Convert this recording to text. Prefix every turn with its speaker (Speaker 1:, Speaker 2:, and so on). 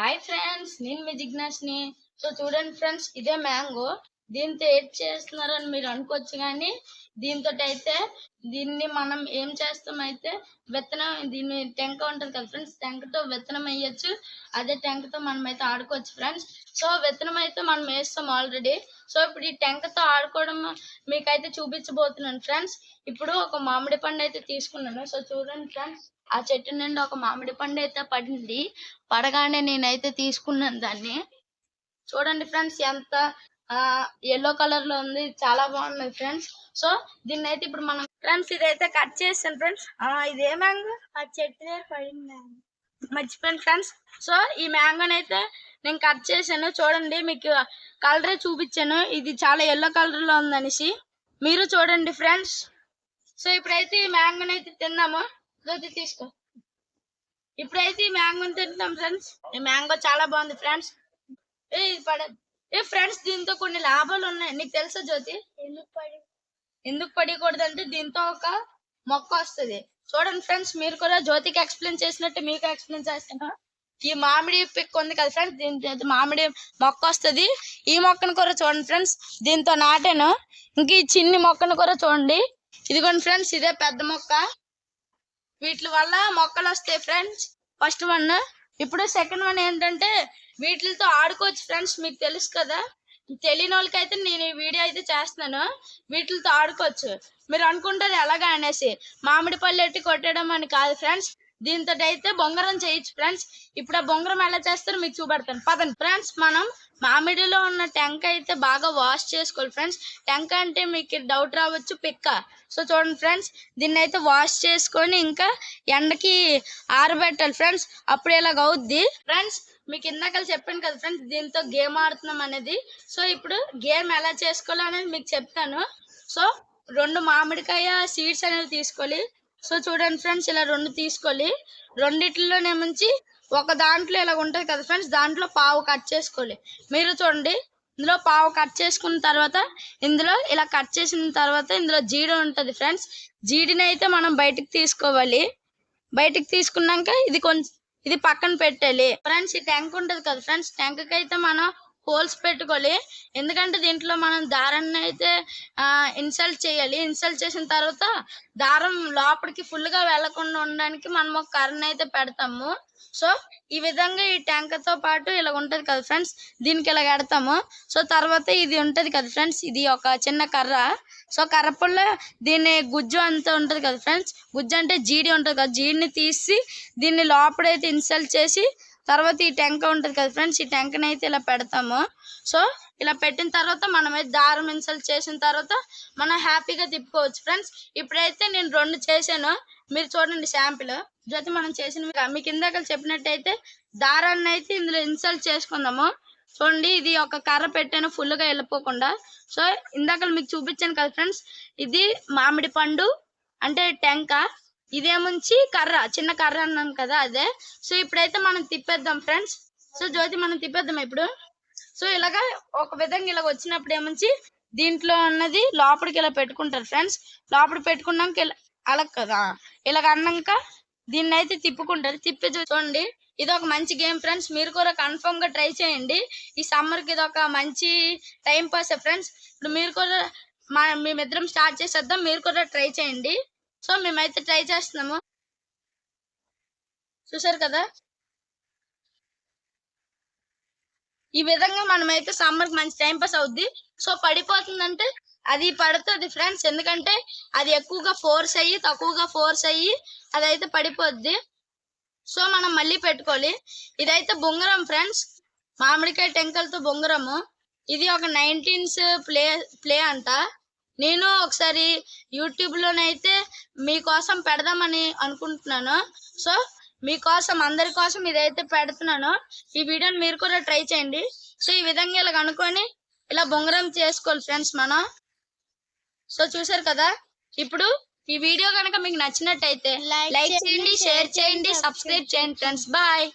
Speaker 1: Hi friends నేను మీ జిజ్ఞాస్ని సో చూడండి ఫ్రెండ్స్ ఇదే మ్యాంగో దీంతో ఏం చేస్తున్నారని మీరు అనుకోవచ్చు కానీ దీంతో అయితే దీన్ని మనం ఏం చేస్తామైతే విత్తనం దీన్ని టెంక ఉంటుంది కదా ఫ్రెండ్స్ టెంకతో విత్తనం వేయచ్చు. అదే టెంకతో మనం అయితే ఆడుకోవచ్చు ఫ్రెండ్స్. సో విత్తనం అయితే మనం వేస్తాం ఆల్రెడీ. సో ఇప్పుడు ఈ టెంకతో ఆడుకోవడం మీకైతే చూపించబోతున్నాను ఫ్రెండ్స్. ఇప్పుడు ఒక మామిడి పండు అయితే తీసుకున్నాను. సో చూడండి ఫ్రెండ్స్ ఆ చెట్టు నుండి ఒక మామిడి పండు అయితే పడింది. పడగానే నేనైతే తీసుకున్నాను దాన్ని. చూడండి ఫ్రెండ్స్ ఎంత ఎల్లో కలర్లో ఉంది. చాలా బాగున్నది ఫ్రెండ్స్ సో దీన్ని అయితే ఇప్పుడు మనం ఫ్రెండ్స్ ఇదైతే కట్ చేస్తాను ఫ్రెండ్స్ ఇదే మ్యాంగో
Speaker 2: ఆ చెట్టు దగ్గర పడింది
Speaker 1: మర్చిపోయాను ఫ్రెండ్స్ సో ఈ మ్యాంగోని అయితే నేను కట్ చేశాను. చూడండి మీకు కలరే చూపించాను. ఇది చాలా ఎల్లో కలర్లో ఉందనేసి మీరు చూడండి ఫ్రెండ్స్ సో ఇప్పుడైతే ఈ మ్యాంగోని అయితే తిందాము జ్యోతి తీసుకో. ఇప్పుడైతే ఈ మ్యాంగోని తింటాం ఫ్రెండ్స్ ఈ మ్యాంగో చాలా బాగుంది ఫ్రెండ్స్ ఏ ఇది పడ ఏ ఫ్రెండ్స్ దీంతో కొన్ని లాభాలు ఉన్నాయి. నీకు తెలుసా జ్యోతి?
Speaker 2: ఎందుకు పడి?
Speaker 1: ఎందుకు పడకూడదు అంటే దీంతో ఒక మొక్క వస్తుంది. చూడండి ఫ్రెండ్స్ మీరు కూడా జ్యోతికి ఎక్స్ప్లెయిన్ చేసినట్టు మీకు ఎక్స్ప్లెయిన్ చేస్తాను. ఈ మామిడి పిక్ ఉంది కదా ఫ్రెండ్స్ దీంతో మామిడి మొక్క వస్తుంది. ఈ మొక్కను కూడా చూడండి ఫ్రెండ్స్ దీంతో నాటాను. ఇంక ఈ చిన్ని మొక్కను కూడా చూడండి. ఇదిగోండి ఫ్రెండ్స్ ఇదే పెద్ద మొక్క. వీటి వల్ల మొక్కలు వస్తాయి ఫ్రెండ్స్ ఫస్ట్ వన్ ఇప్పుడు సెకండ్ వన్ ఏంటంటే వీటితో ఆడుకోవచ్చు ఫ్రెండ్స్ మీకు తెలుసు కదా? తెలియని వాళ్ళకైతే నేను ఈ వీడియో అయితే చేస్తున్నాను. వీటితో ఆడుకోవచ్చు. మీరు అనుకుంటారు ఎలాగా అనేసి. మామిడి పళ్ళు ఎట్టి కొట్టడం అని కాదు ఫ్రెండ్స్ దీంతో అయితే బొంగరం చేయొచ్చు ఫ్రెండ్స్ ఇప్పుడు ఆ బొంగరం ఎలా చేస్తారో మీకు చూపెడతాను. పదండి ఫ్రెండ్స్ మనం మామిడిలో ఉన్న టెంక అయితే బాగా వాష్ చేసుకోవాలి ఫ్రెండ్స్ టెంక అంటే మీకు డౌట్ రావచ్చు పిక్క. సో చూడండి ఫ్రెండ్స్ దీన్ని అయితే వాష్ చేసుకొని ఇంకా ఎండకి ఆరబెట్టాలి ఫ్రెండ్స్ అప్పుడు ఇలాగ అవుద్ది ఫ్రెండ్స్ మీకు ఇందాక చెప్పాను కదా ఫ్రెండ్స్ దీంతో గేమ్ ఆడుతున్నాం అనేది. సో ఇప్పుడు గేమ్ ఎలా చేసుకోవాలి అనేది మీకు చెప్తాను. సో రెండు మామిడికాయ సీడ్స్ అనేవి తీసుకోవాలి. సో చూడండి ఫ్రెండ్స్ ఇలా రెండు తీసుకోవాలి రెండిట్లోనేముంచి ఒక దాంట్లో ఇలా ఉంటుంది కదా ఫ్రెండ్స్ దాంట్లో పావు కట్ చేసుకోవాలి. మీరు చూడండి ఇందులో పావు కట్ చేసుకున్న తర్వాత ఇందులో ఇలా కట్ చేసిన తర్వాత ఇందులో జీడి ఉంటుంది ఫ్రెండ్స్. జీడిని అయితే మనం బయటికి తీసుకోవాలి. బయటికి తీసుకున్నాక ఇది కొంచెం ఇది పక్కన పెట్టాలి. ఫ్రెండ్స్ ఈ ట్యాంక్ ఉంటుంది కదా ఫ్రెండ్స్ ట్యాంక్కి అయితే మనం హోల్స్ పెట్టుకోవాలి. ఎందుకంటే దీంట్లో మనం దారాన్ని అయితే ఇన్సల్ట్ చేయాలి. ఇన్సల్ట్ చేసిన తర్వాత దారం లోపలికి ఫుల్గా వెళ్ళకుండా ఉండడానికి మనం ఒక కర్రను అయితే పెడతాము. సో ఈ విధంగా ఈ ట్యాంకర్తో పాటు ఇలా ఉంటుంది కదా ఫ్రెండ్స్ దీనికి ఇలా కడతాము. సో తర్వాత ఇది ఉంటుంది కదా ఫ్రెండ్స్ ఇది ఒక చిన్న కర్ర. సో కర్రపుల్ల దీన్ని గుజ్జు అంతా ఉంటుంది కదా ఫ్రెండ్స్ గుజ్జు అంటే జీడి ఉంటుంది కదా జీడిని తీసి దీన్ని లోపడైతే ఇన్సల్ట్ చేసి తర్వాత ఈ టెంక ఉంటుంది కదా ఫ్రెండ్స్ ఈ టెంకని అయితే ఇలా పెడతాము. సో ఇలా పెట్టిన తర్వాత మనం దారం ఇన్సల్ట్ చేసిన తర్వాత మనం హ్యాపీగా తిప్పుకోవచ్చు ఫ్రెండ్స్. ఇప్పుడైతే నేను రెండు చేశాను. మీరు చూడండి శాంపిల్. జత మనం చేసిన మీకు ఇందాక చెప్పినట్టయితే దారాన్ని అయితే ఇందులో ఇన్సల్ట్ చేసుకుందాము. చూడండి ఇది ఒక కర్ర పెట్టాను ఫుల్గా వెళ్ళిపోకుండా. సో ఇందాక మీకు చూపించాను కదా ఫ్రెండ్స్ ఇది మామిడి పండు అంటే టెంక. ఇదేముంచి కర్ర చిన్న కర్ర అన్నాను కదా అదే. సో ఇప్పుడైతే మనం తిప్పేద్దాం ఫ్రెండ్స్. సో జ్యోతి మనం తిప్పేద్దాం ఇప్పుడు. సో ఇలాగా ఒక విధంగా ఇలాగ వచ్చినప్పుడు ఏముంచి దీంట్లో ఉన్నది లోపలికి ఇలా పెట్టుకుంటారు ఫ్రెండ్స్. లోపల పెట్టుకున్నాక ఇలా అలా కదా. ఇలాగ అన్నాక దీన్ని అయితే తిప్పుకుంటారు. తిప్పి చూడండి ఇది ఒక మంచి గేమ్ ఫ్రెండ్స్. మీరు కూడా కన్ఫర్మ్గా ట్రై చేయండి. ఈ సమ్మర్కి ఇది ఒక మంచి టైం పాస్ ఫ్రెండ్స్. ఇప్పుడు మీరు కూడా మా మేమిద్దరం స్టార్ట్ చేసేద్దాం. మీరు కూడా ట్రై చేయండి. సో మేమైతే ట్రై చేస్తున్నాము. చూసారు కదా? ఈ విధంగా మనమైతే సమ్మర్కి మంచి టైం పాస్ అవుద్ది. సో పడిపోతుందంటే అది పడుతుంది ఫ్రెండ్స్. ఎందుకంటే అది ఎక్కువగా ఫోర్స్ అయ్యి తక్కువగా ఫోర్స్ అయ్యి అదైతే పడిపోద్ది. సో మనం మళ్ళీ పెట్టుకోవాలి. ఇదైతే బొంగరం ఫ్రెండ్స్. మామిడికాయ టెంకలతో బొంగరము. ఇది ఒక నైన్టీన్స్ ప్లే ప్లే అంట. నేను ఒకసారి యూట్యూబ్ లోనైతే మీకోసం పెడదామని అనుకుంటున్నాను. సో మీకోసం అందరి కోసం ఇదైతే పెడుతున్నాను. ఈ వీడియోని మీరు కూడా ట్రై చేయండి. సో ఈ విధంగా ఇలా కనుక్కొని ఇలా బొంగరం చేసుకోవాలి ఫ్రెండ్స్ మనం. సో చూసారు కదా? ఇప్పుడు ఈ వీడియో కనుక మీకు నచ్చినట్టయితే లైక్
Speaker 2: చేయండి,
Speaker 1: షేర్ చేయండి
Speaker 2: చేయండి,
Speaker 1: సబ్స్క్రైబ్ చేయండి ఫ్రెండ్స్. బాయ్.